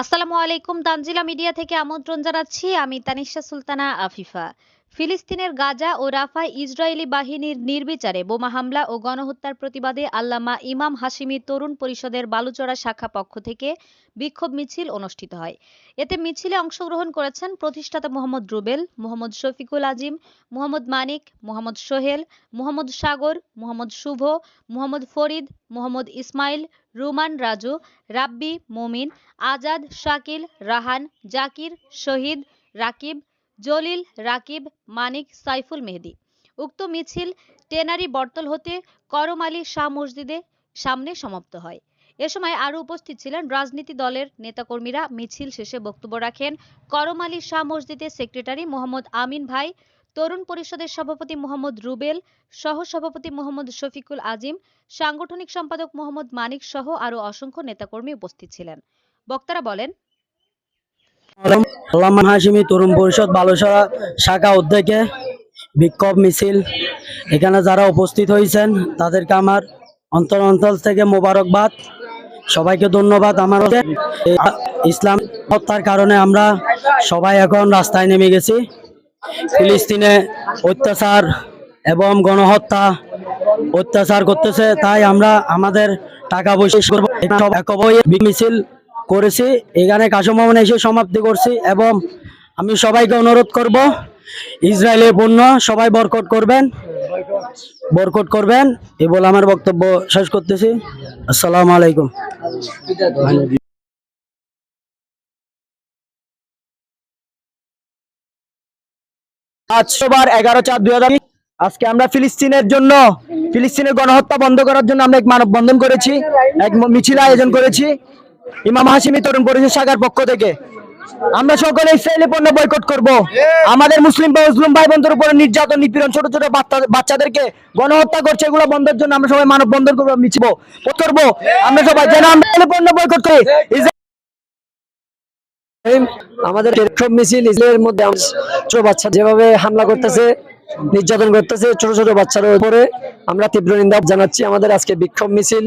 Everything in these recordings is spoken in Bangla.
আসসালামু আলাইকুম তানজিলা মিডিয়া থেকে আমন্ত্রণ জানাচ্ছি। আমি তানিশা সুলতানা আফিফা। ফিলিস্তিনের গাজা ও রাফায় ইসরায়েলি বাহিনীর নির্বিচারে বোমা হামলা ও গণহত্যার প্রতিবাদে আল্লামা ইমাম হাশিমি তরুণ পরিষদের বালুচড়া শাখা পক্ষ থেকে বিক্ষোভ মিছিল অনুষ্ঠিত হয়। এতে মিছিলে অংশগ্রহণ করেছেন প্রতিষ্ঠাতা মোহাম্মদ রুবেল, মোহাম্মদ শফিকুল আজিম, মোহাম্মদ মানিক, মোহাম্মদ সোহেল, মোহাম্মদ সাগর, মোহাম্মদ শুভ, মোহাম্মদ ফরিদ, মোহাম্মদ ইসমাইল, রুমান রাজু, রাব্বি, মুমিন, আজাদ, শাকিল, রাহান, জাকির, শহীদ, রাকিব জলিল, রাকিব, মানিক, সাইফুল মেহেদি। উক্ত মিছিল টেনারি বর্তল হতে করম আলী শাহ মসজিদে সামনে সমাপ্ত হয়। এ সময় আরও উপস্থিত ছিলেন রাজনীতি দলের নেতাকর্মীরা। মিছিল শেষে বক্তব্য রাখেন করম আলী শাহ মসজিদের সেক্রেটারি মোহাম্মদ আমিন ভাই, তরুণ পরিষদের সভাপতি মোহাম্মদ রুবেল সহ সভাপতি মোহাম্মদ শফিকুল আজিম, সাংগঠনিক সম্পাদক মোহাম্মদ মানিক সহ আরও অসংখ্য নেতাকর্মী উপস্থিত ছিলেন। বক্তারা বলেন আল্লামা হাসিমি তরুণ পরিষদ বালুসরা শাখা উদ্যোগে বিক্ষোভ মিছিল। এখানে যারা উপস্থিত হয়েছেন, তাদেরকে আমার অন্তর অঞ্চল থেকে মোবারকবাদ। সবাইকে ধন্যবাদ আমার ইসলাম হত্যার কারণে আমরা সবাই এখন রাস্তায় নেমে গেছি। ফিলিস্তিনে অত্যাচার এবং গণহত্যা অত্যাচার করতেছে, তাই আমরা আমাদের টাকা পয়সা মিছিল করেছি। এখানে কাশম ভবনে এসে সমাপ্তি করছি এবং আমি সবাইকে অনুরোধ করব, ইসরায়েলের পণ্য সবাই বরকট করবেন বরকট করবেন এই বলে আমার বক্তব্য শেষ করতেছি। আসসালামু আলাইকুম। আজকে আমরা ফিলিস্তিনের জন্য, ফিলিস্তিনের গণহত্যা বন্ধ করার জন্য আমরা এক মানববন্ধন করেছি, এক মিছিল আয়োজন করেছি। ইমাম হাসিমি তরুণ পরিষদ শাখার পক্ষ থেকে। আমরা সকলে ইসরায়েলি পণ্য বয়কট করব। আমাদের মুসলিম বা মুসলিম ভাই বোনদের উপরে নির্যাতন নিপীড়ন ছোট ছোট বাচ্চাদেরকে গণহত্যা করছে এগুলো বন্ধের জন্য আমরা সবাই মানববন্ধন করব মিছিল করব আমরা সবাই যেন আমরা পণ্য বয়কট করি। আমাদের বিক্ষোভ মিছিল ইসরায়েলের মধ্যে ছোট বাচ্চা যেভাবে হামলা করতেছে নির্যাতন করতেছে ছোট ছোট বাচ্চার উপরে আমরা তীব্র নিন্দা জানাচ্ছি। আমাদের আজকে বিক্ষোভ মিছিল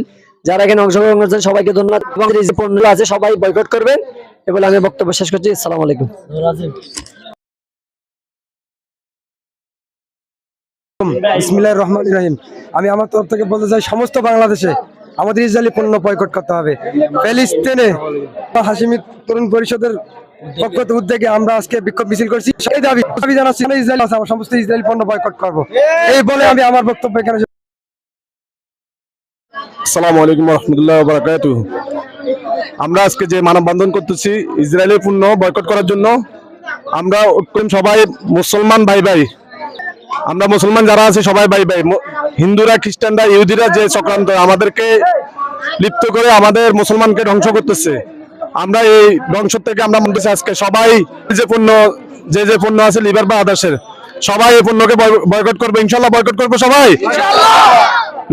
যারা এখানে অংশগ্রহণ করছেন, সবাইকে ধন্যবাদ। এবং পণ্য আছে, সবাই বয়কট করবেন। এ বলে আমি বক্তব্য শেষ করছি। আসসালামু আলাইকুম। বিসমিল্লাহ রহমান রহিম। আমি আমার তরফ থেকে বলতে চাই, সমস্ত বাংলাদেশে আমাদের ইসরায়েলি পণ্য বয়কট করতে হবে। প্যালেস্তিনে হাসিমি তরুণ পরিষদের পক্ষ উদ্যোগে আমরা আজকে বিক্ষোভ মিছিল করছি। সেই দাবি দাবি জানাচ্ছি, ইসরায়েল আছে আমরা সমস্ত ইসরায়েলি পণ্য বয়কট করব। এই বলে আমি আমার বক্তব্য এখানে আসসালামু আলাইকুম রহমতুল্লাহ বারাকাতু আমরা আজকে যে মানববন্ধন করতেছি, ইসরায়েলের পণ্য বয়কট করার জন্য, আমরা সবাই মুসলমান ভাই ভাই। আমরা মুসলমান যারা আছে, সবাই ভাই ভাই। হিন্দুরা, খ্রিস্টানরা, ইহুদিরা যে চক্রান্ত, আমাদেরকে লিপ্ত করে আমাদের মুসলমানকে ধ্বংস করতেছে। আমরা এই ধ্বংস থেকে আমরা মনে করছি আজকে সবাই যে পণ্য যে যে পণ্য আছে, লিভার বা আদার্সের সবাই এই পণ্যকে বয়কট করবে। ইনশাল্লাহ বয়কট করবে সবাই।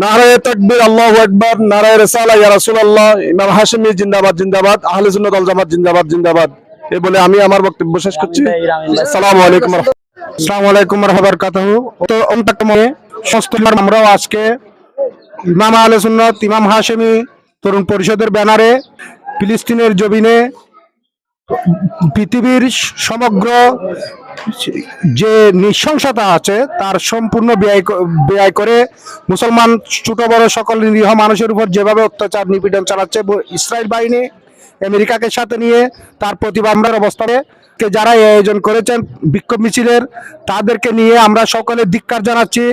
নারায়ে তাকবীর, আল্লাহু আকবার, নারায়ে রিসালা, ইয়া ইমাম হাশিমি, জিন্দাবাদ জিন্দাবাদ আহলে সুন্নাত জামাত জিন্দাবাদ জিন্দাবাদ। এই বলে আমি আমার বক্তব্য শেষ করছি। আসসালামু আলাইকুম। আসসালামু আলাইকুম ওয়া বারাকাতুহু তো অন্তকমে সমস্ত আমরাও আজকে ইমাম আহলে সুন্নাত ইমাম হাশিমি, তরুণ পরিষদের ব্যানারে ফিলিস্তিনের জমিনে পৃথিবীর সমগ্র যে নৃশংসতা আছে, তার সম্পূর্ণ ব্যয় ব্যয় করে মুসলমান ছোট বড় সকল নিরীহ মানুষের উপর যেভাবে অত্যাচার নিপীড়ন চালাচ্ছে ইসরায়েল বাহিনী, আমেরিকাকে সাথে নিয়ে তার প্রতিবাদের অবস্থানে কে যারা এই আয়োজন করেছেন, বিক্ষোভ মিছিলের, তাদেরকে নিয়ে আমরা সকলে ধিক্কার জানাচ্ছি।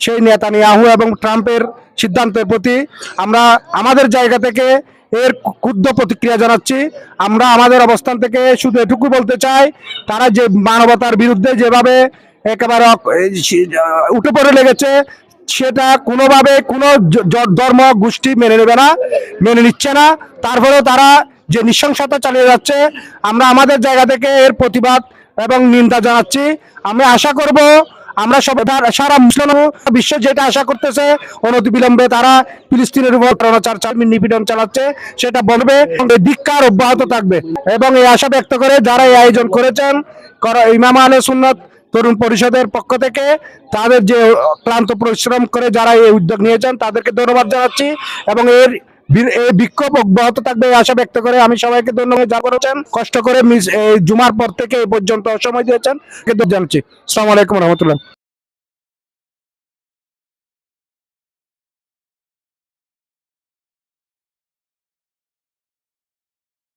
সেই নেতানিয়াহু এবং ট্রাম্পের সিদ্ধান্তের প্রতি আমরা আমাদের জায়গা থেকে এর ক্ষুদ্র প্রতিক্রিয়া জানাচ্ছি। আমরা আমাদের অবস্থান থেকে শুধু এটুকু বলতে চাই, তারা যে মানবতার বিরুদ্ধে যেভাবে একেবারে উঠে পড়ে লেগেছে, সেটা কোনোভাবে কোনো ধর্ম গোষ্ঠী মেনে নেবে না, মেনে নিচ্ছে না। তারপরেও তারা যে নৃশংসতা চালিয়ে যাচ্ছে, আমরা আমাদের জায়গা থেকে এর প্রতিবাদ এবং নিন্দা জানাচ্ছি। আমরা আশা করব আমরা সব সারা মুসলিম বিশ্ব যেটা আশা করতেছে অনতি বিলম্বে তারা ফিলিস্তিনের উপর চাল- নিপীড়ন চালাচ্ছে, সেটা বলবে ধিক্কার অব্যাহত থাকবে। এবং এই আশা ব্যক্ত করে যারা এই আয়োজন করেছেন, কর- ইমাম আলে সুন্নত তরুণ পরিষদের পক্ষ থেকে, তাদের যে ক্লান্ত পরিশ্রম করে যারা এই উদ্যোগ নিয়েছেন, তাদেরকে ধন্যবাদ জানাচ্ছি। এবং এর এই বিক্ষোভ অব্যাহত থাকবে এই আশা ব্যক্ত করে আমি সবাইকে ধন্যবাদ যা করেছেন। কষ্ট করে জুমার পর থেকে এই পর্যন্ত সময় দিয়েছেন। কিন্তু জানছি। সালামালাইকুম রহমতুল্লাহ।